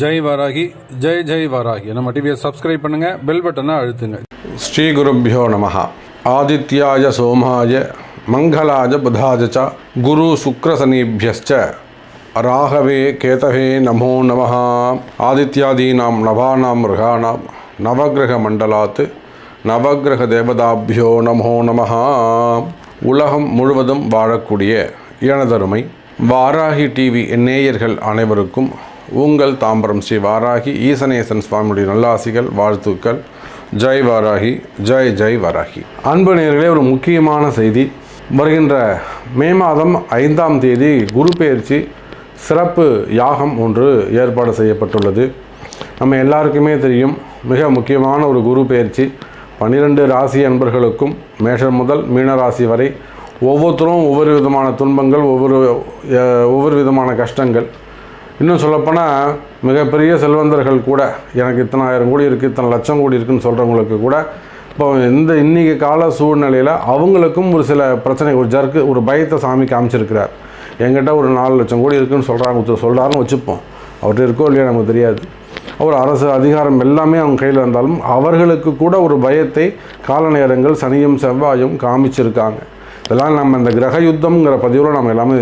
ஜெய் வராகி ஜெய் ஜெய் வராகி. நம்ம டிவியை சப்ஸ்கிரைப் பண்ணுங்கள் பெல் பட்டனை அழுத்துங்க. ஸ்ரீகுருப்போ நமஹா. ஆதித்யாய சோமாய மங்களாஜ புதாஜ ச குரு சுக்ரசனீபியஸ்ச ராகவே கேதவே நமோ நம ஆதித்யாதீனாம் நவானாம் மிருகாணாம் நவகிரக மண்டலாத் நவகிரக தேவதாபியோ நமோ நம உலகம் முழுவதும் வாழக்கூடிய எனதருமை வாராகி டிவி நேயர்கள் அனைவருக்கும் உங்கள் தாம்பரம் ஸ்ரீ வாராகி ஈசனேசன் சுவாமியுடைய நல்லாசிகள் வாழ்த்துக்கள். ஜெய் வாராகி ஜெய் ஜெய் வாராகி. அன்பு நேர்களே ஒரு முக்கியமான செய்தி. வருகின்ற மே மாதம் ஐந்தாம் தேதி குரு பெயர்ச்சி சிறப்பு யாகம் ஒன்று ஏற்பாடு செய்யப்பட்டுள்ளது. நம்ம எல்லாருக்குமே தெரியும் மிக முக்கியமான ஒரு குரு பெயர்ச்சி பன்னிரெண்டு ராசி அன்பர்களுக்கும் மேஷம் முதல் மீன ராசி வரை ஒவ்வொருத்தரும் ஒவ்வொரு விதமான துன்பங்கள் ஒவ்வொரு ஒவ்வொரு விதமான கஷ்டங்கள். இன்னும் சொல்லப்போனால் மிகப்பெரிய செல்வந்தர்கள் கூட எனக்கு இத்தனை ஆயிரம் கோடி இருக்குது இத்தனை லட்சம் கோடி இருக்குன்னு சொல்கிறவங்களுக்கு கூட இப்போ இந்த இன்றைக்கி கால சூழ்நிலையில் அவங்களுக்கும் ஒரு சில பிரச்சனை ஒரு ஜர்க்கு ஒரு பயத்தை சாமி காமிச்சிருக்கிறார். எங்கிட்ட ஒரு நாலு லட்சம் கோடி இருக்குன்னு சொல்கிறாங்க ஒருத்தர் சொல்கிறாருன்னு வச்சுப்போம். அவர்கிட்ட இருக்கோ இல்லையா நமக்கு தெரியாது. ஒரு அரசு அதிகாரம் எல்லாமே அவங்க கையில் இருந்தாலும் அவர்களுக்கு கூட ஒரு பயத்தை கால நேரங்கள் சனியும் செவ்வாயும் காமிச்சிருக்காங்க. இதெல்லாம் நம்ம இந்த கிரக யுத்தம்ங்கிற பதிவில் நம்ம எல்லாமே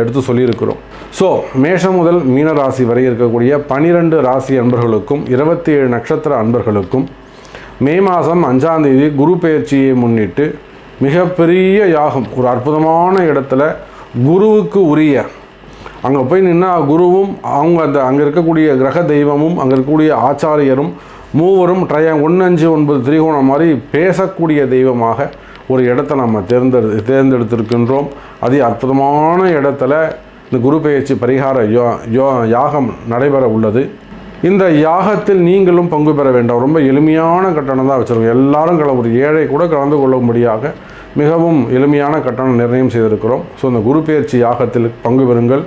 எடுத்து சொல்லியிருக்கிறோம். ஸோ மேஷம் முதல் மீன ராசி வரை இருக்கக்கூடிய பனிரெண்டு ராசி அன்பர்களுக்கும் இருபத்தி ஏழு நட்சத்திர அன்பர்களுக்கும் மே மாதம் அஞ்சாம் தேதி குரு பெயர்ச்சியை முன்னிட்டு மிகப்பெரிய யாகம் ஒரு அற்புதமான இடத்துல குருவுக்கு உரிய அங்கே போய் நின்னா குருவும் அவங்க அந்த அங்கே இருக்கக்கூடிய கிரக தெய்வமும் அங்கே இருக்கக்கூடிய ஆச்சாரியரும் மூவரும் ட்ரையா ஒன்று அஞ்சு ஒன்பது திரிகோணம் மாதிரி பேசக்கூடிய தெய்வமாக ஒரு இடத்த நம்ம தேர்ந்தெடு தேர்ந்தெடுத்திருக்கின்றோம். அது அற்புதமான இடத்துல இந்த குரு பெயர்ச்சி பரிகார யோ யோ யாகம் நடைபெற உள்ளது. இந்த யாகத்தில் நீங்களும் பங்கு பெற வேண்டாம். ரொம்ப எளிமையான கட்டணம் தான் வச்சுருக்கோம். எல்லாரும் கல ஒரு ஏழை கூட கலந்து கொள்ளும்படியாக மிகவும் எளிமையான கட்டணம் நிர்ணயம் செய்திருக்கிறோம். ஸோ இந்த குரு பெயர்ச்சி யாகத்தில் பங்கு பெறுங்கள்.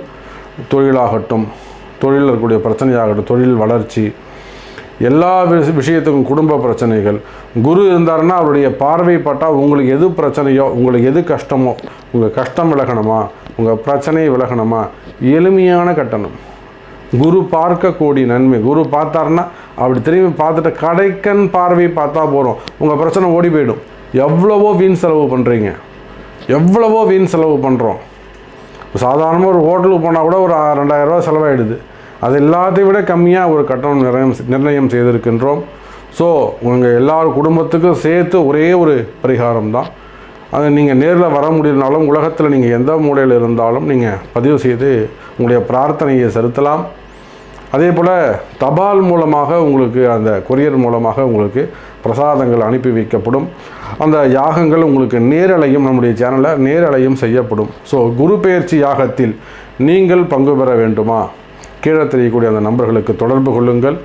தொழிலாகட்டும் தொழிலில் இருக்கக்கூடிய பிரச்சனையாகட்டும் தொழில் வளர்ச்சி எல்லா விஷயத்துக்கும் குடும்ப பிரச்சனைகள். குரு இருந்தாருன்னா அவருடைய பார்வை பட்டால் உங்களுக்கு எது பிரச்சனையோ உங்களுக்கு எது கஷ்டமோ உங்கள் கஷ்டம் விலகணுமா உங்கள் பிரச்சனை விலகணுமா? எளிமையான கட்டணம். குரு பார்க்கக்கூடிய நன்மை. குரு பார்த்தாருன்னா அப்படி திரும்பி பார்த்துட்டு கடைக்கன் பார்வை பார்த்தா போகிறோம் உங்கள் பிரச்சனை ஓடி போயிடும். எவ்வளவோ வீண் செலவு பண்ணுறீங்க எவ்வளவோ வீண் செலவு பண்ணுறோம் சாதாரணமாக ஒரு ஹோட்டலுக்கு போனால் கூட ஒரு ரெண்டாயிரரூவா செலவாயிடுது. அது எல்லாத்தையும் விட கம்மியாக ஒரு கட்டணம் நிர்ணயம் நிர்ணயம் செய்திருக்கின்றோம். ஸோ உங்கள் எல்லார் குடும்பத்துக்கும் சேர்த்து ஒரே ஒரு பரிகாரம் தான் அது நீங்கள் நேரில் வர முடியலனாலும் உலகத்தில் நீங்கள் எந்த மூலையில் இருந்தாலும் நீங்கள் பதிவு செய்து உங்களுடைய பிரார்த்தனையை செலுத்தலாம். அதே போல் தபால் மூலமாக உங்களுக்கு அந்த கொரியர் மூலமாக உங்களுக்கு பிரசாதங்கள் அனுப்பி வைக்கப்படும். அந்த யாகங்கள் உங்களுக்கு நேரலையும் நம்முடைய சேனலில் நேரலையும் செய்யப்படும். ஸோ குரு பெயர்ச்சி யாகத்தில் நீங்கள் பங்கு பெற வேண்டுமா? கீழே தெரியக்கூடிய அந்த நம்பர்களுக்கு தொடர்பு கொள்ளுங்கள்.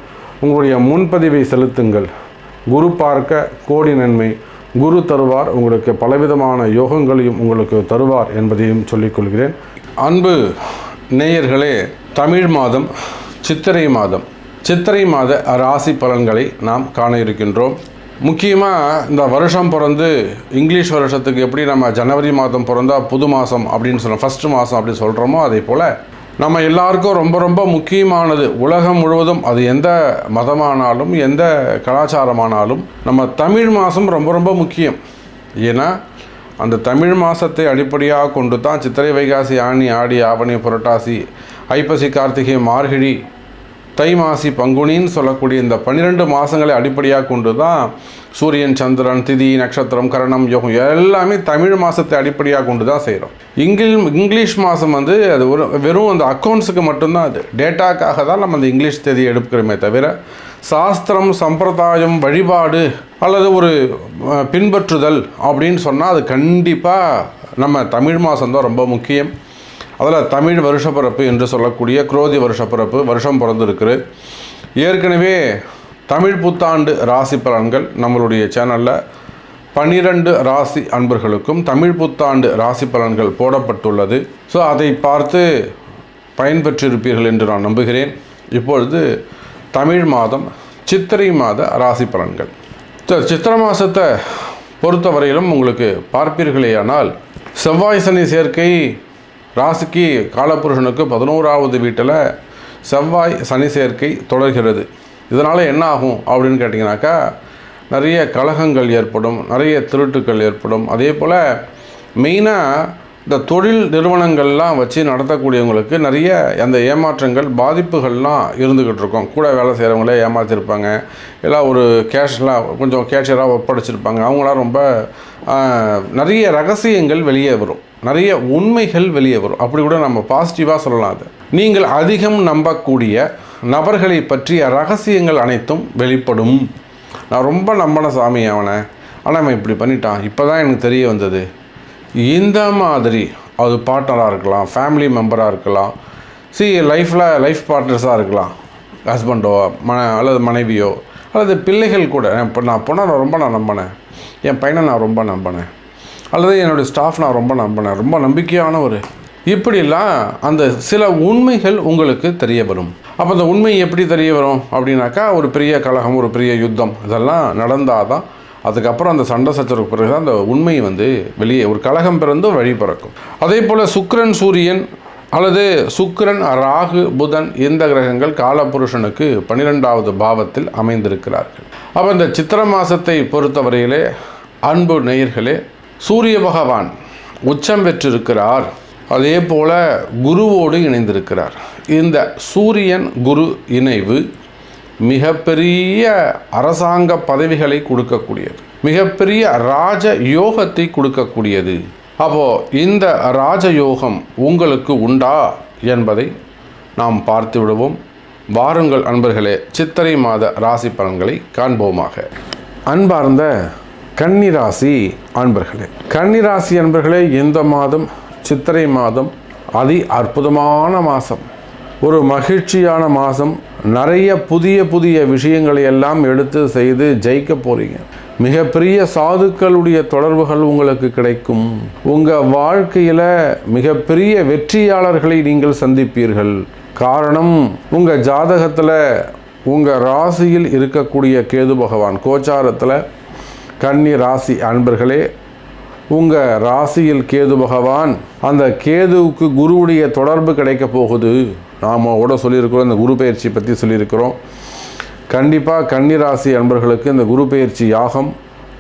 உங்களுடைய முன்பதிவை செலுத்துங்கள். குரு பார்க்க கோடி நன்மை. குரு தருவார் உங்களுக்கு பலவிதமான யோகங்களையும் உங்களுக்கு தருவார் என்பதையும் சொல்லிக்கொள்கிறேன் அன்பு நேயர்களே தமிழ் மாதம் சித்திரை மாதம். சித்திரை மாத ராசி பலன்களை நாம் காண இருக்கின்றோம். முக்கியமாக இந்த வருஷம் பிறந்து இங்கிலீஷ் வருஷத்துக்கு எப்படி நம்ம ஜனவரி மாதம் பிறந்தால் புது மாதம் அப்படின்னு சொல்கிறோம் ஃபஸ்ட்டு மாதம் அப்படின்னு சொல்கிறோமோ அதே போல் நம்ம எல்லாருக்கும் ரொம்ப ரொம்ப முக்கியமானது. உலகம் முழுவதும் அது எந்த மதமானாலும் எந்த கலாச்சாரமானாலும் நம்ம தமிழ் மாதம் ரொம்ப ரொம்ப முக்கியம். ஏன்னா அந்த தமிழ் மாதத்தை அடிப்படையாக கொண்டு தான் சித்திரை வைகாசி ஆணி ஆடி ஆவணி புரட்டாசி ஐப்பசி கார்த்திகை மார்கழி தை மாசி பங்குனின்னு சொல்லக்கூடிய இந்த பன்னிரெண்டு மாதங்களை அடிப்படையாக கொண்டு தான் சூரியன் சந்திரன் திதி நட்சத்திரம் கரணம் யோகம் எல்லாமே தமிழ் மாதத்தை அடிப்படையாக கொண்டு தான் செய்கிறோம் இங்கிலீஷ் இங்கிலீஷ் மாதம் வந்து அது ஒரு வெறும் அந்த அக்கௌண்ட்ஸுக்கு மட்டும்தான் அது. டேட்டாக்காக தான் நம்ம அந்த இங்கிலீஷ் தேதி எடுக்கிறோமே தவிர சாஸ்திரம் சம்பிரதாயம் வழிபாடு அல்லது ஒரு பின்பற்றுதல் அப்படின்னு சொன்னால் அது கண்டிப்பாக நம்ம தமிழ் மாதம் தான் ரொம்ப முக்கியம். அதில் தமிழ் வருஷப்பிறப்பு என்று சொல்லக்கூடிய குரோதி வருஷப்பிறப்பு வருஷம் பிறந்திருக்குது. ஏற்கனவே தமிழ் புத்தாண்டு ராசி பலன்கள் நம்மளுடைய சேனலில் பன்னிரண்டு ராசி அன்பர்களுக்கும் தமிழ் புத்தாண்டு ராசி பலன்கள் போடப்பட்டுள்ளது. ஸோ அதை பார்த்து பயன்பெற்றிருப்பீர்கள் என்று நான் நம்புகிறேன். இப்பொழுது தமிழ் மாதம் சித்திரை மாத ராசி பலன்கள். த- சித்திரை மாதத்தை பொறுத்தவரையிலும் உங்களுக்கு பார்ப்பீர்களேயானால் செவ்வாய் சனி சேர்க்கை ராசிக்கு காலபுருஷனுக்கு பதினோராவது வீட்டில் செவ்வாய் சனி சேர்க்கை தொடர்கிறது. இதனால் என்ன ஆகும் அப்படின்னு கேட்டிங்கனாக்கா நிறைய கலகங்கள் ஏற்படும் நிறைய திருட்டுக்கள் ஏற்படும். அதே போல் மெயினாக இந்த தொழில் நிறுவனங்கள்லாம் வச்சு நடத்தக்கூடியவங்களுக்கு நிறைய அந்த ஏமாற்றங்கள் பாதிப்புகள்லாம் இருந்துக்கிட்டு இருக்கும். கூட வேலை செய்கிறவங்களே ஏமாற்றிருப்பாங்க எல்லாம் ஒரு கேஷ்லாம் கொஞ்சம் கேஷியராக ஒப்படைச்சிருப்பாங்க. அவங்களாம் ரொம்ப நிறைய ரகசியங்கள் வெளியே வரும். நிறைய உண்மைகள் வெளியே வரும். அப்படி கூட நம்ம பாசிட்டிவாக சொல்லலாம் அது. நீங்கள் அதிகம் நம்பக்கூடிய நபர்களை பற்றிய ரகசியங்கள் அனைத்தும் வெளிப்படும். நான் ரொம்ப நம்பின சாமி அவனை. ஆனால் அவன் இப்படி பண்ணிட்டான். இப்போ தான் எனக்கு தெரிய வந்தது. இந்த மாதிரி அது பார்ட்னராக இருக்கலாம் ஃபேமிலி மெம்பராக இருக்கலாம். சி லைஃப்பில் லைஃப் பார்ட்னர்ஸாக இருக்கலாம். ஹஸ்பண்டோ மன அல்லது மனைவியோ அல்லது பிள்ளைகள் கூட. இப்போ நான் பொண்ணை நான் ரொம்ப நான் நம்பினேன். என் பையனை நான் ரொம்ப நம்பினேன். அல்லது என்னுடைய ஸ்டாஃப் நான் ரொம்ப நம்பினேன். ரொம்ப நம்பிக்கையான ஒரு இப்படிலாம் அந்த சில உண்மைகள் உங்களுக்கு தெரிய வரும். அப்போ அந்த உண்மை எப்படி தெரிய வரும் அப்படின்னாக்கா ஒரு பெரிய கலகம் ஒரு பெரிய யுத்தம் இதெல்லாம் நடந்தால் தான் அதுக்கப்புறம் அந்த சண்டை சச்சரவுக்கு பிறகு தான் அந்த உண்மை வந்து வெளியே ஒரு கலகம் பிறந்து வழி பிறக்கும். அதே போல் சுக்ரன் சூரியன் அல்லது சுக்கரன் ராகு புதன் இந்த கிரகங்கள் காலபுருஷனுக்கு பன்னிரெண்டாவது பாவத்தில் அமைந்திருக்கிறார்கள். அப்போ இந்த சித்திர மாதத்தை பொறுத்தவரையிலே அன்பு நேயர்களே சூரிய பகவான் உச்சம் பெற்றிருக்கிறார். அதே போல குருவோடு இணைந்திருக்கிறார். இந்த சூரியன் குரு இணைவு மிகப்பெரிய அரசாங்க பதவிகளை கொடுக்கக்கூடியது. மிகப்பெரிய ராஜ யோகத்தை கொடுக்கக்கூடியது. அப்போ இந்த ராஜயோகம் உங்களுக்கு உண்டா என்பதை நாம் பார்த்து விடுவோம். வாருங்கள் அன்பர்களே சித்திரை மாத ராசி பலன்களை காண்போமாக. அன்பார்ந்த கன்னிராசி அன்பர்களே கன்னிராசி அன்பர்களே இந்த மாதம் சித்திரை மாதம் அதி அற்புதமான மாதம். ஒரு மகிழ்ச்சியான மாதம். நிறைய புதிய புதிய விஷயங்களை எல்லாம் எடுத்து செய்து ஜெயிக்க போறீங்க. மிகப்பெரிய சாதுக்களுடைய தொடர்புகள் உங்களுக்கு கிடைக்கும். உங்கள் வாழ்க்கையில் மிகப்பெரிய வெற்றியாளர்களை நீங்கள் சந்திப்பீர்கள். காரணம் உங்கள் ஜாதகத்தில் உங்கள் ராசியில் இருக்கக்கூடிய கேது பகவான் கோச்சாரத்தில் கன்னி ராசி அன்பர்களே உங்கள் ராசியில் கேது பகவான் அந்த கேதுவுக்கு குருவுடைய தொடர்பு கிடைக்க போகுது. நாம் கூட சொல்லியிருக்கிறோம் இந்த குரு பயிற்சி பற்றி சொல்லியிருக்கிறோம். கண்டிப்பாக கன்னி ராசி அன்பர்களுக்கு இந்த குரு பயிற்சி யாகம்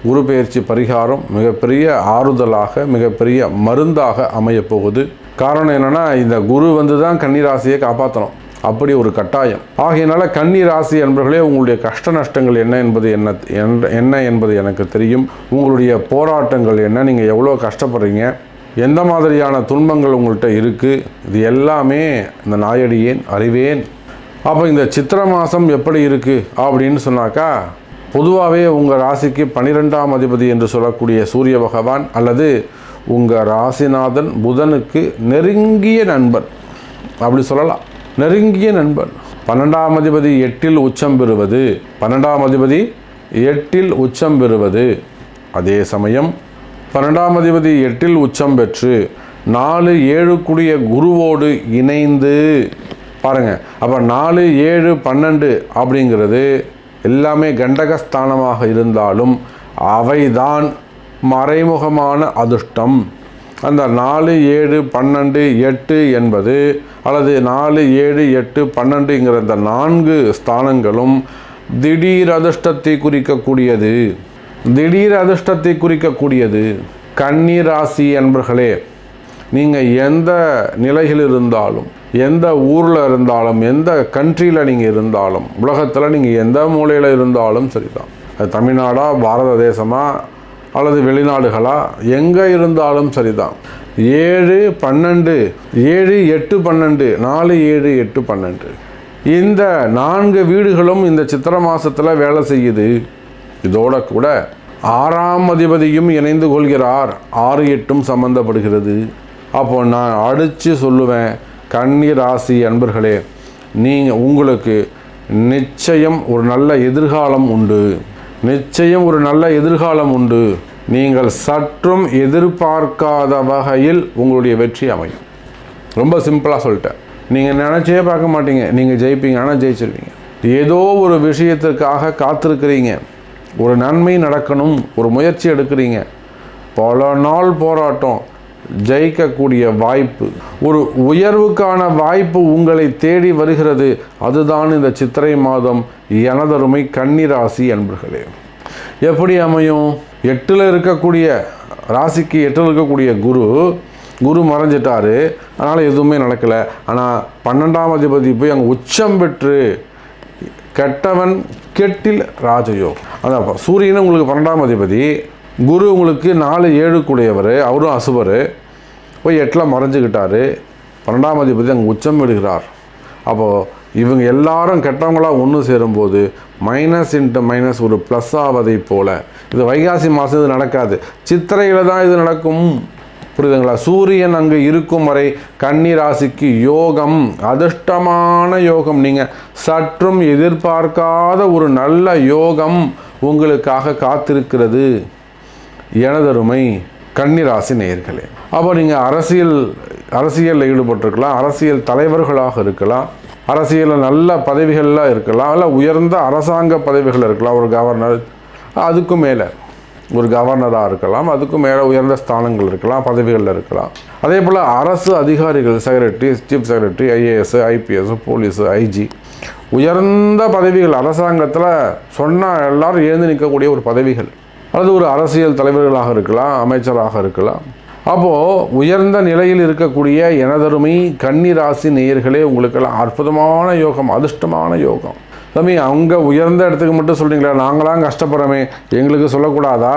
குரு பயிற்சி பரிகாரம் மிகப்பெரிய ஆறுதலாக மிகப்பெரிய மருந்தாக அமையப்போகுது காரணம் என்னென்னா இந்த குரு வந்து தான் கன்னி ராசியை காப்பாற்றணும் அப்படி ஒரு கட்டாயம். ஆகையினால கன்னி ராசி என்பவர்களே உங்களுடைய கஷ்ட நஷ்டங்கள் என்ன என்பது என்ன என்ன என்பது எனக்கு தெரியும். உங்களுடைய போராட்டங்கள் என்ன நீங்கள் எவ்வளோ கஷ்டப்படுறீங்க எந்த மாதிரியான துன்பங்கள் உங்கள்கிட்ட இருக்குது இது எல்லாமே இந்த நாயடியேன் அறிவேன். அப்போ இந்த சித்திர மாதம் எப்படி இருக்குது அப்படின்னு சொன்னாக்கா பொதுவாகவே உங்கள் ராசிக்கு பன்னிரெண்டாம் அதிபதி என்று சொல்லக்கூடிய சூரிய பகவான் அல்லது உங்கள் ராசிநாதன் புதனுக்கு நெருங்கிய நண்பன். அப்படி சொல்லலாம். நெருங்கிய நண்பன். பன்னெண்டாம் அதிபதி எட்டில் உச்சம் பெறுவது. பன்னெண்டாம் அதிபதி எட்டில் உச்சம் பெறுவது. அதே சமயம் பன்னெண்டாம் அதிபதி எட்டில் உச்சம் பெற்று நாலு ஏழுக்குடிய குருவோடு இணைந்து. பாருங்க அப்போ நாலு ஏழு பன்னெண்டு அப்படிங்கிறது எல்லாமே கண்டகஸ்தானமாக இருந்தாலும் அவைதான் மறைமுகமான அதிர்ஷ்டம். அந்த நாலு ஏழு பன்னெண்டு எட்டு என்பது அல்லது நாலு ஏழு எட்டு பன்னெண்டுங்கிற இந்த நான்கு ஸ்தானங்களும் திடீர் அதிர்ஷ்டத்தை குறிக்கக்கூடியது. திடீர் அதிர்ஷ்டத்தை குறிக்கக்கூடியது. கன்னி ராசி என்பர்களே நீங்கள் எந்த நிலையில் இருந்தாலும் எந்த ஊரில் இருந்தாலும் எந்த கண்ட்ரியில் நீங்கள் இருந்தாலும் உலகத்தில் நீங்கள் எந்த மூலையில் இருந்தாலும் சரிதான். அது தமிழ்நாடா பாரத தேசமாக அல்லது வெளிநாடுகளா? எங்கே இருந்தாலும் சரிதான். ஏழு பன்னெண்டு ஏழு எட்டு பன்னெண்டு நாலு ஏழு எட்டு பன்னெண்டு. இந்த நான்கு வீடுகளும் இந்த சித்திர மாசத்தில் வேலை செய்யுது. இதோட கூட ஆறாம் அதிபதியும் இணைந்து கொள்கிறார். ஆறு எட்டும் சம்பந்தப்படுகிறது. அப்போ நான் அடித்து சொல்லுவேன் கன்னி ராசி அன்பர்களே நீங்கள் உங்களுக்கு நிச்சயம் ஒரு நல்ல எதிர்காலம் உண்டு. நிச்சயம் ஒரு நல்ல எதிர்காலம் உண்டு. நீங்கள் சற்றும் எதிர்பார்க்காத வகையில் உங்களுடைய வெற்றி அமையும். ரொம்ப சிம்பிளாக சொல்லிட்டேன். நீங்கள் நினச்சே பார்க்க மாட்டீங்க. நீங்கள் ஜெயிப்பீங்க. ஆனால் ஜெயிச்சிருவீங்க. ஏதோ ஒரு விஷயத்திற்காக காத்திருக்கிறீங்க. ஒரு நன்மை நடக்கணும். ஒரு முயற்சி எடுக்கிறீங்க. பல நாள் போராட்டம். ஜெயிக்கக்கூடிய வாய்ப்பு ஒரு உயர்வுக்கான வாய்ப்பு உங்களை தேடி வருகிறது. அதுதான் இந்த சித்திரை மாதம் எனதருமை கன்னிராசி அன்பர்களே. எப்படி அமையும்? எட்டில் இருக்கக்கூடிய ராசிக்கு எட்டில் இருக்கக்கூடிய குரு குரு மறைஞ்சிட்டாரு. அதனால் எதுவுமே நடக்கலை. ஆனால் பன்னெண்டாம் அதிபதி போய் அங்கே உச்சம் பெற்று கெட்டவன் கெட்டில் ராஜயோகம். அதான் சூரியன் உங்களுக்கு பன்னெண்டாம் அதிபதி குரு உங்களுக்கு நாலு ஏழு அவரும் அசுவர். போய் எட்டில் மறைஞ்சிக்கிட்டார். பன்னெண்டாம் அதிபதி அங்கே உச்சம் விடுகிறார். அப்போது இவங்க எல்லாரும் கெட்டவங்களாக ஒன்று சேரும்போது மைனஸ் இன்ட்டு மைனஸ் ஒரு ப்ளஸ் ஆவதை போல். இது வைகாசி மாதம் இது நடக்காது. சித்திரையில் தான் இது நடக்கும். புரியுதுங்களா? சூரியன் அங்கே இருக்கும் வரை கன்னி ராசிக்கு யோகம் அதிர்ஷ்டமான யோகம். நீங்கள் சற்றும் எதிர்பார்க்காத ஒரு நல்ல யோகம் உங்களுக்காக காத்திருக்கிறது. எனதருமை கன்னிராசி நேயர்களே அப்போ நீங்கள் அரசியல் அரசியலில் ஈடுபட்டிருக்கலாம் அரசியல் தலைவர்களாக இருக்கலாம் அரசியலில் நல்ல பதவிகள்லாம் இருக்கலாம் இல்லை உயர்ந்த அரசாங்க பதவிகள் இருக்கலாம் ஒரு கவர்னர் அதுக்கும் மேலே ஒரு கவர்னராக இருக்கலாம் அதுக்கும் மேலே உயர்ந்த ஸ்தானங்கள் இருக்கலாம் பதவிகளில் இருக்கலாம். அதே போல் அரசு அதிகாரிகள் secretary chief secretary IAS IPS police IG உயர்ந்த பதவிகள் அரசாங்கத்தில் சொன்னால் எல்லாரும் எழுந்து நிற்கக்கூடிய ஒரு பதவிகள். அல்லது ஒரு அரசியல் தலைவர்களாக இருக்கலாம் அமைச்சராக இருக்கலாம். அப்போது உயர்ந்த நிலையில் இருக்கக்கூடிய எனதருமை கன்னி ராசி நேயர்களே உங்களுக்கெல்லாம் அற்புதமான யோகம் அதிர்ஷ்டமான யோகம். தம்பி அவங்க உயர்ந்த இடத்துக்கு மட்டும் சொல்கிறீங்களா நாங்களாம் கஷ்டப்படுறோமே. எங்களுக்கு சொல்லக்கூடாதா?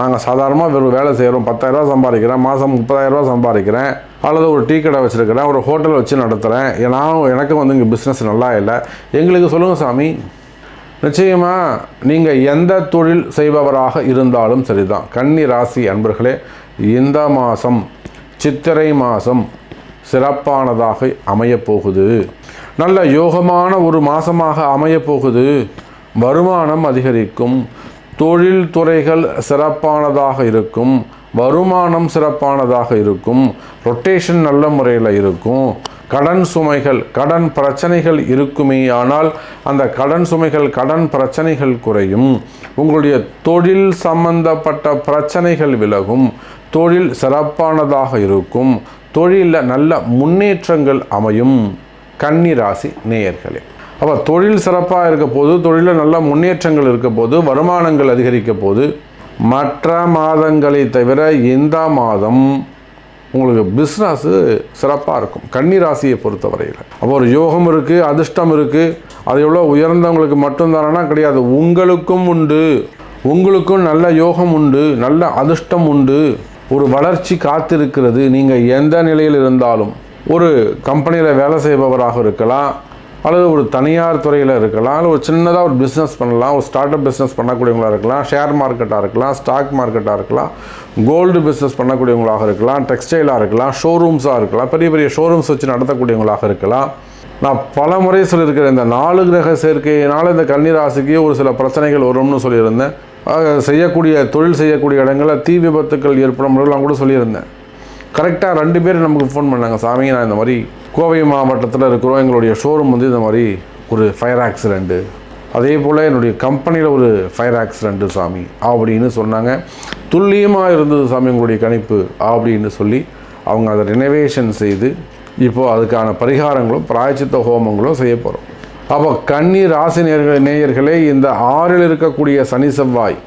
நாங்கள் சாதாரணமாக வெறும் வேலை செய்கிறோம் பத்தாயிரரூவா சம்பாதிக்கிறேன். மாதம் முப்பதாயிரரூவா சம்பாதிக்கிறேன். அல்லது ஒரு டீ கடை வச்சுருக்கிறேன். ஒரு ஹோட்டல் வச்சு நடத்துகிறேன் நான் எனக்கும் வந்து இங்கே பிஸ்னஸ் நல்லா இல்லை. எங்களுக்கு சொல்லுங்கள் சாமி. நிச்சயமாக நீங்கள் எந்த தொழில் செய்பவராக இருந்தாலும் சரிதான். கன்னி ராசி அன்பர்களே இந்த மாதம் சித்திரை மாதம் சிறப்பானதாக அமையப் போகுது நல்ல யோகமான ஒரு மாதமாக அமையப் போகுது வருமானம் அதிகரிக்கும். தொழில் துறைகள் சிறப்பானதாக இருக்கும். வருமானம் சிறப்பானதாக இருக்கும். ரொட்டேஷன் நல்ல முறையில் இருக்கும். கடன் சுமைகள் கடன் பிரச்சனைகள் இருக்குமே ஆனால் அந்த கடன் சுமைகள் கடன் பிரச்சனைகள் குறையும். உங்களுடைய தொழில் சம்பந்தப்பட்ட பிரச்சனைகள் விலகும். தொழில் சிறப்பானதாக இருக்கும். தொழிலில் நல்ல முன்னேற்றங்கள் அமையும். கன்னிராசி நேயர்களே. அப்போ தொழில் சிறப்பாக இருக்க போது தொழிலில் நல்ல முன்னேற்றங்கள் இருக்க போது வருமானங்கள் அதிகரிக்க போது மற்ற மாதங்களை தவிர இந்த மாதம் உங்களுக்கு பிஸ்னஸ்ஸு சிறப்பாக இருக்கும். கன்னி ராசியை பொறுத்தவரையில். அப்போ ஒரு யோகம் இருக்குது அதிர்ஷ்டம் இருக்குது அது எவ்வளோ உயர்ந்தவங்களுக்கு மட்டும்தானா கிடையாது. உங்களுக்கும் உண்டு. உங்களுக்கும் நல்ல யோகம் உண்டு. நல்ல அதிர்ஷ்டம் உண்டு. ஒரு வளர்ச்சி காத்திருக்கிறது. நீங்கள் எந்த நிலையில் இருந்தாலும். ஒரு கம்பெனியில் வேலை செய்பவராக இருக்கலாம். அல்லது ஒரு தனியார் துறையில் இருக்கலாம் அல்லது ஒரு சின்னதாக ஒரு பிஸ்னஸ் பண்ணலாம் ஒரு ஸ்டார்ட் அப் பிஸ்னஸ் பண்ணக்கூடியவங்களாக இருக்கலாம் ஷேர் மார்க்கெட்டாக இருக்கலாம் ஸ்டாக் மார்க்கெட்டாக இருக்கலாம் கோல்டு பிஸ்னஸ் பண்ணக்கூடியவங்களாக இருக்கலாம் டெக்ஸ்டைலாக இருக்கலாம் ஷோரூம்ஸாக இருக்கலாம் பெரிய பெரிய ஷோரூம்ஸ் வச்சு நடத்தக்கூடியவங்களாக இருக்கலாம். நான் பல முறை சொல்லியிருக்கிறேன் இந்த நாலு கிரக சேர்க்கையினால் இந்த கன்னிராசிக்கு ஒரு சில பிரச்சனைகள் வரும்னு சொல்லியிருந்தேன். செய்யக்கூடிய தொழில் செய்யக்கூடிய இடங்களில் தீ விபத்துக்கள் ஏற்படும் கூட சொல்லியிருந்தேன். கரெக்டாக ரெண்டு பேர் நமக்கு ஃபோன் பண்ணாங்க சாமி நான் இந்த மாதிரி கோவை மாவட்டத்தில் இருக்கிறோம். எங்களுடைய ஷோரூம் வந்து இந்த மாதிரி ஒரு ஃபயர் ஆக்சிடெண்ட்டு அதே போல் என்னுடைய கம்பெனியில் ஒரு ஃபயர் ஆக்சிடெண்ட்டு சாமி அப்படின்னு சொன்னாங்க. துல்லியமாக இருந்தது சாமி உங்களுடைய கணிப்பு அப்படின்னு சொல்லி அவங்க அதை ரினோவேஷன் செய்து இப்போது அதுக்கான பரிகாரங்களும் பிராய்ச்சித்த ஹோமங்களும் செய்ய போகிறோம் அப்போ கன்னி ராசி நேயர்களே நேயர்களே இந்த ஆறில் இருக்கக்கூடிய சனி செவ்வாய்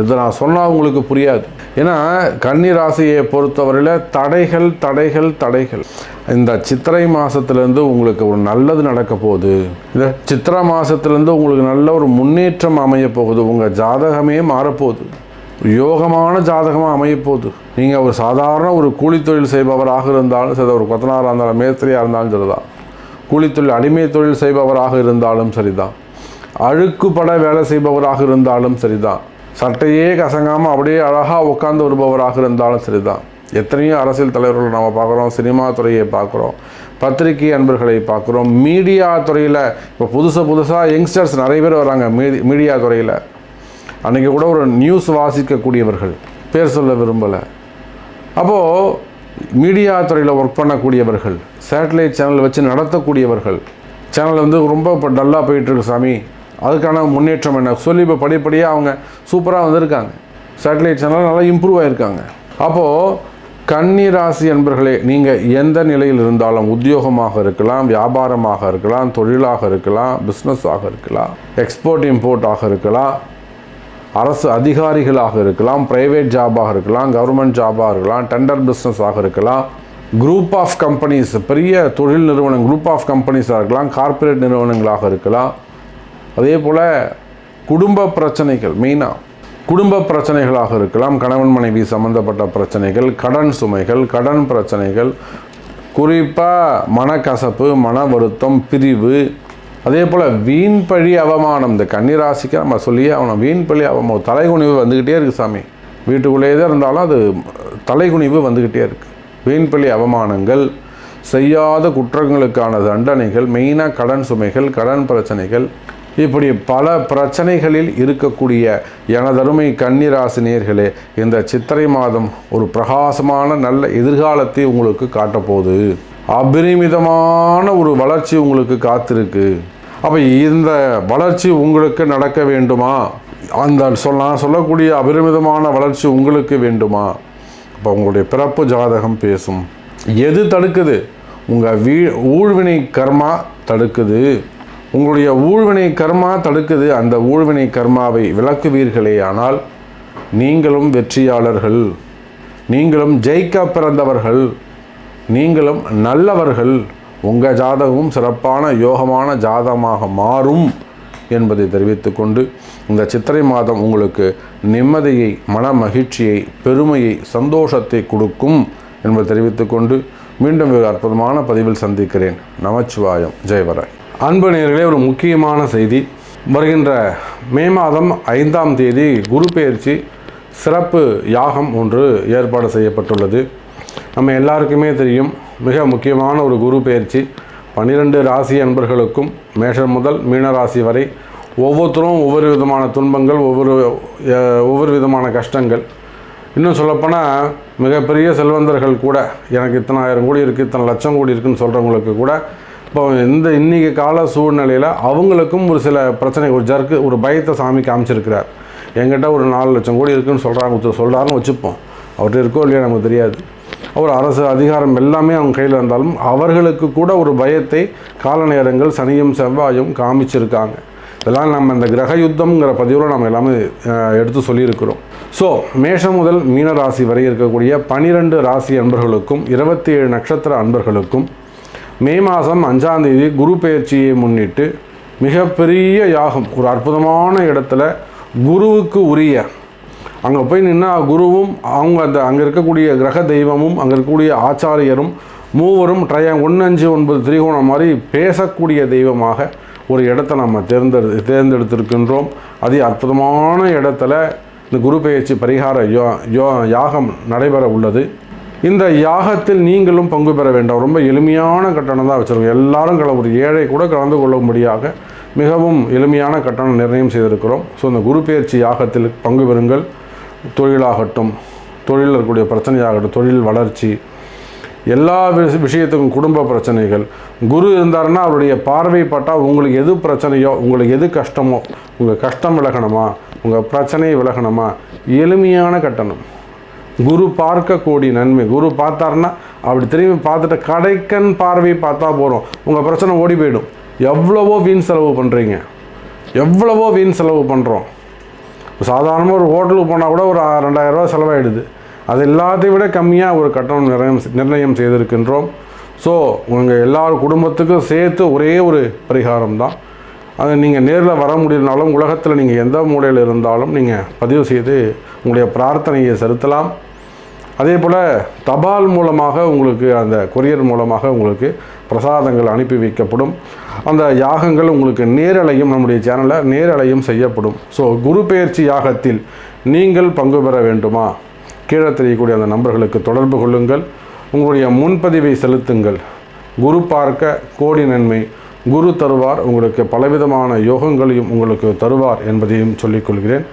இது நான் சொன்னால் உங்களுக்கு புரியாது. ஏன்னா கன்னி ராசியை பொறுத்தவரையில் தடைகள் தடைகள் தடைகள். இந்த சித்திரை மாதத்துலேருந்து உங்களுக்கு ஒரு நல்லது நடக்க போகுது. இந்த சித்திரை மாதத்துலேருந்து உங்களுக்கு நல்ல ஒரு முன்னேற்றம் அமைய போகுது. உங்கள் ஜாதகமே மாறப்போகுது. யோகமான ஜாதகமாக அமையப்போகுது நீங்கள் ஒரு சாதாரண ஒரு கூலித்தொழில் செய்பவராக இருந்தாலும் சரி ஒரு கொத்தனாராக இருந்தாலும் மேஸ்திரியாக இருந்தாலும் சரிதான். கூலித்தொழில் அடிமை தொழில் செய்பவராக இருந்தாலும் சரிதான். அழுக்குப்பட வேலை செய்பவராக இருந்தாலும் சரிதான். சட்டையே கசங்காமல் அப்படியே அழகாக உட்காந்து வருபவராக இருந்தாலும் சரிதான். எத்தனையோ அரசியல் தலைவர்கள் நாம் பார்க்குறோம் சினிமா துறையை பார்க்குறோம் பத்திரிகை அன்பர்களை பார்க்குறோம். மீடியா துறையில் இப்போ புதுசு புதுசாக யங்ஸ்டர்ஸ் நிறைய பேர் வராங்க மீடி மீடியா துறையில். அன்றைக்கி கூட ஒரு நியூஸ் வாசிக்கக்கூடியவர்கள் பேர் சொல்ல விரும்பலை. அப்போது மீடியா துறையில் ஒர்க் பண்ணக்கூடியவர்கள் சேட்டலைட் சேனல் வச்சு நடத்தக்கூடியவர்கள் சேனல் வந்து ரொம்ப இப்போ டல்லாக போயிட்டுருக்கு சாமி. அதுக்கான முன்னேற்றம் என்ன? சொல்லி இப்போ படிப்படியாக அவங்க சூப்பராக வந்திருக்காங்க. சேட்டலைட் சேனல் நல்லா இம்ப்ரூவ் ஆகிருக்காங்க அப்போது கன்னி ராசி என்பர்களே நீங்கள் எந்த நிலையில் இருந்தாலும் உத்தியோகமாக இருக்கலாம் வியாபாரமாக இருக்கலாம் தொழிலாக இருக்கலாம் பிஸ்னஸாக இருக்கலாம் எக்ஸ்போர்ட் இம்போர்ட்டாக இருக்கலாம் அரசு அதிகாரிகளாக இருக்கலாம் ப்ரைவேட் ஜாபாக இருக்கலாம் கவர்மெண்ட் ஜாபாக இருக்கலாம் டெண்டர் பிஸ்னஸாக இருக்கலாம் குரூப் ஆஃப் கம்பெனிஸ் பெரிய தொழில் நிறுவனம் குரூப் ஆஃப் கம்பெனிஸாக இருக்கலாம் கார்ப்பரேட் நிறுவனங்களாக இருக்கலாம் அதே போல் குடும்ப பிரச்சனைகள் மெயினாக குடும்ப பிரச்சனைகளாக இருக்கலாம். கணவன் மனைவி சம்பந்தப்பட்ட பிரச்சனைகள் கடன் சுமைகள் கடன் பிரச்சனைகள் குறிப்பாக மனக்கசப்பு மன வருத்தம் பிரிவு. அதே போல் வீண் பழி அவமானம் இந்த கன்னிராசிக்கு நம்ம சொல்லியே அவனை வீண் பழி அவமானம் தலைகுனிவு வந்துக்கிட்டே இருக்குது சாமி. வீட்டுக்குள்ளேயே தான் இருந்தாலும் அது தலைகுனிவு வந்துக்கிட்டே இருக்குது வீண் பழி அவமானங்கள் செய்யாத குற்றங்களுக்கான தண்டனைகள் மெயினாக கடன் சுமைகள் கடன் பிரச்சனைகள் இப்படி பல பிரச்சனைகளில் இருக்கக்கூடிய எனதருமை கன்னிராசினியர்களே இந்த சித்திரை மாதம் ஒரு பிரகாசமான நல்ல எதிர்காலத்தை உங்களுக்கு காட்டப்போகுது. அபரிமிதமான ஒரு வளர்ச்சி உங்களுக்கு காத்திருக்கு. அப்போ இந்த வளர்ச்சி உங்களுக்கு நடக்க வேண்டுமா? அந்த சொல் நான் சொல்லக்கூடிய அபரிமிதமான வளர்ச்சி உங்களுக்கு வேண்டுமா? அப்போ உங்களுடைய பிறப்பு ஜாதகம் பேசும். எது தடுக்குது? உங்கள் வீ ஊழ்வினை கர்மா தடுக்குது. உங்களுடைய ஊழ்வினை கர்மா தடுக்குது அந்த ஊழ்வினை கர்மாவை விளக்குவீர்களே ஆனால் நீங்களும் வெற்றியாளர்கள். நீங்களும் ஜெயிக்க பிறந்தவர்கள். நீங்களும் நல்லவர்கள். உங்கள் ஜாதகமும் சிறப்பான யோகமான ஜாதகமாக மாறும் என்பதை தெரிவித்துக்கொண்டு இந்த சித்திரை மாதம் உங்களுக்கு நிம்மதியை மன மகிழ்ச்சியை பெருமையை சந்தோஷத்தை கொடுக்கும் என்பதை தெரிவித்துக்கொண்டு மீண்டும் ஒரு அற்புதமான பதிவில் சந்திக்கிறேன். நமச்சிவாயம். ஜெயவராய் அன்பு நேர்களே ஒரு முக்கியமான செய்தி. வருகின்ற மே மாதம் ஐந்தாம் தேதி குரு பெயர்ச்சி சிறப்பு யாகம் ஒன்று ஏற்பாடு செய்யப்பட்டுள்ளது. நம்ம எல்லாருக்குமே தெரியும் மிக முக்கியமான ஒரு குரு பெயர்ச்சி பன்னிரெண்டு ராசி அன்பர்களுக்கும் மேஷம் முதல் மீன ராசி வரை ஒவ்வொருத்தரும் ஒவ்வொரு விதமான துன்பங்கள் ஒவ்வொரு ஒவ்வொரு விதமான கஷ்டங்கள். இன்னும் சொல்லப்போனால் மிகப்பெரிய செல்வந்தர்கள் கூட எனக்கு இத்தனை ஆயிரம் கோடி இருக்குது இத்தனை லட்சம் கோடி இருக்குதுன்னு சொல்கிறவங்களுக்கு கூட இப்போ இந்த இன்றைக்கி கால சூழ்நிலையில் அவங்களுக்கும் ஒரு சில பிரச்சனை ஒரு ஜர்க்கு ஒரு பயத்தை சாமி காமிச்சிருக்கிறார். என்கிட்ட ஒரு நாலு லட்சம் கோடி இருக்குன்னு சொல்கிறாங்க சொல்கிறாருன்னு வச்சுப்போம். அவர்கிட்ட இருக்கோ இல்லையா நமக்கு தெரியாது. அவர் அரசு அதிகாரம் எல்லாமே அவங்க கையில் இருந்தாலும் அவர்களுக்கு கூட ஒரு பயத்தை கால நேரங்கள் சனியும் செவ்வாயும் காமிச்சிருக்காங்க. இதெல்லாம் நம்ம இந்த கிரக யுத்தம்ங்கிற பதிவில் நம்ம எல்லாமே எடுத்து சொல்லியிருக்கிறோம். ஸோ மேஷம் முதல் மீன ராசி வரை இருக்கக்கூடிய பனிரெண்டு ராசி அன்பர்களுக்கும் இருபத்தி ஏழு நட்சத்திர அன்பர்களுக்கும் மே மாதம் அஞ்சாம் தேதி குரு பெயர்ச்சியை முன்னிட்டு மிகப்பெரிய யாகம் ஒரு அற்புதமான இடத்துல குருவுக்கு உரிய அங்கே போய் நின்னா குருவும் அவங்க அந்த அங்கே இருக்கக்கூடிய கிரக தெய்வமும் அங்கே இருக்கக்கூடிய ஆச்சாரியரும் மூவரும் ட்ரைய ஒன்று அஞ்சு ஒன்பது திரிகோணம் மாதிரி பேசக்கூடிய தெய்வமாக ஒரு இடத்த நம்ம தேர்ந்தெடு தேர்ந்தெடுத்திருக்கின்றோம். அது அற்புதமான இடத்துல இந்த குரு பெயர்ச்சி பரிகார யோ யோ யாகம் நடைபெற உள்ளது. இந்த யாகத்தில் நீங்களும் பங்கு பெற வேண்டாம். ரொம்ப எளிமையான கட்டணம் தான் வச்சுருக்கோம். எல்லாரும் கல ஒரு ஏழை கூட கலந்து கொள்ளும்படியாக மிகவும் எளிமையான கட்டணம் நிர்ணயம் செய்திருக்கிறோம். ஸோ இந்த குரு பயிற்சி யாகத்தில் பங்கு பெறுங்கள். தொழிலாகட்டும் தொழிலில் இருக்கக்கூடிய பிரச்சனையாகட்டும் தொழில் வளர்ச்சி எல்லா விஷயத்துக்கும் குடும்ப பிரச்சனைகள். குரு இருந்தாருன்னா அவருடைய பார்வை பட்டால் உங்களுக்கு எது பிரச்சனையோ உங்களுக்கு எது கஷ்டமோ உங்கள் கஷ்டம் விலகணுமா உங்கள் பிரச்சனை விலகணுமா? எளிமையான கட்டணம். குரு பார்க்கக்கூடிய நன்மை. குரு பார்த்தாருன்னா அப்படி திரும்பி பார்த்துட்டு கடைக்கன் பார்வை பார்த்தா போகிறோம் உங்கள் பிரச்சனை ஓடி போயிடும். எவ்வளவோ வீண் செலவு பண்ணுறீங்க எவ்வளவோ வீண் செலவு பண்ணுறோம் சாதாரணமாக ஒரு ஹோட்டலுக்கு போனால் கூட ஒரு ரெண்டாயிரம் செலவாயிடுது. அது எல்லாத்தையும் விட கம்மியாக ஒரு கட்டணம் நிர்ணயம் நிர்ணயம் செய்திருக்கின்றோம். ஸோ உங்கள் எல்லார் குடும்பத்துக்கும் சேர்த்து ஒரே ஒரு பரிகாரம் தான். அது நீங்கள் நேரில் வர முடியலனாலும் உலகத்தில் நீங்கள் எந்த மூலையில் இருந்தாலும் நீங்கள் பதிவு செய்து உங்களுடைய பிரார்த்தனையை செலுத்தலாம். அதே போல் தபால் மூலமாக உங்களுக்கு அந்த கொரியர் மூலமாக உங்களுக்கு பிரசாதங்கள் அனுப்பி வைக்கப்படும். அந்த யாகங்கள் உங்களுக்கு நேரலையும் நம்முடைய சேனலில் நேரலையும் செய்யப்படும். ஸோ குரு பெயர்ச்சி யாகத்தில் நீங்கள் பங்கு பெற வேண்டுமா? கீழே தெரியக்கூடிய அந்த நம்பர்களுக்கு தொடர்பு கொள்ளுங்கள். உங்களுடைய முன்பதிவை செலுத்துங்கள். குரு பார்க்க கோடி நன்மை. குரு தருவார். உங்களுக்கு பலவிதமான யோகங்களையும் உங்களுக்கு தருவார் என்பதையும் சொல்லிக்கொள்கிறேன்